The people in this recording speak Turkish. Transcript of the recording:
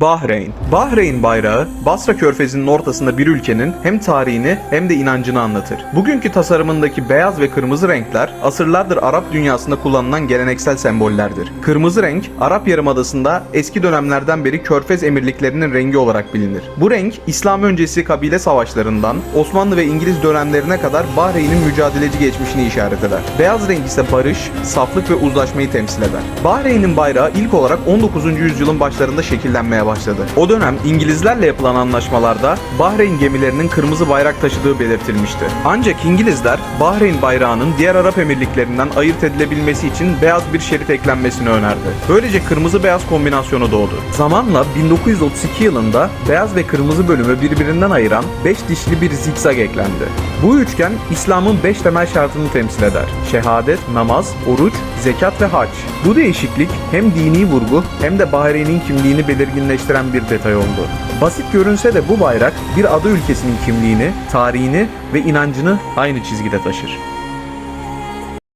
Bahreyn. Bahreyn bayrağı Basra Körfezi'nin ortasında bir ülkenin hem tarihini hem de inancını anlatır. Bugünkü tasarımındaki beyaz ve kırmızı renkler asırlardır Arap dünyasında kullanılan geleneksel sembollerdir. Kırmızı renk Arap Yarımadası'nda eski dönemlerden beri Körfez emirliklerinin rengi olarak bilinir. Bu renk İslam öncesi kabile savaşlarından Osmanlı ve İngiliz dönemlerine kadar Bahreyn'in mücadeleci geçmişini işaret eder. Beyaz renk ise barış, saflık ve uzlaşmayı temsil eder. Bahreyn'in bayrağı ilk olarak 19. yüzyılın başlarında şekillenmeye başladı. O dönem İngilizlerle yapılan anlaşmalarda Bahreyn gemilerinin kırmızı bayrak taşıdığı belirtilmişti. Ancak İngilizler Bahreyn bayrağının diğer Arap emirliklerinden ayırt edilebilmesi için beyaz bir şerit eklenmesini önerdi. Böylece kırmızı beyaz kombinasyonu doğdu. Zamanla 1932 yılında beyaz ve kırmızı bölümü birbirinden ayıran 5 dişli bir zikzak eklendi. Bu üçgen İslam'ın 5 temel şartını temsil eder. Şehadet, namaz, oruç, zekat ve hac. Bu değişiklik hem dini vurgu hem de Bahreyn'in kimliğini belirginleştiren bir detay oldu. Basit görünse de bu bayrak bir ada ülkesinin kimliğini, tarihini ve inancını aynı çizgide taşır.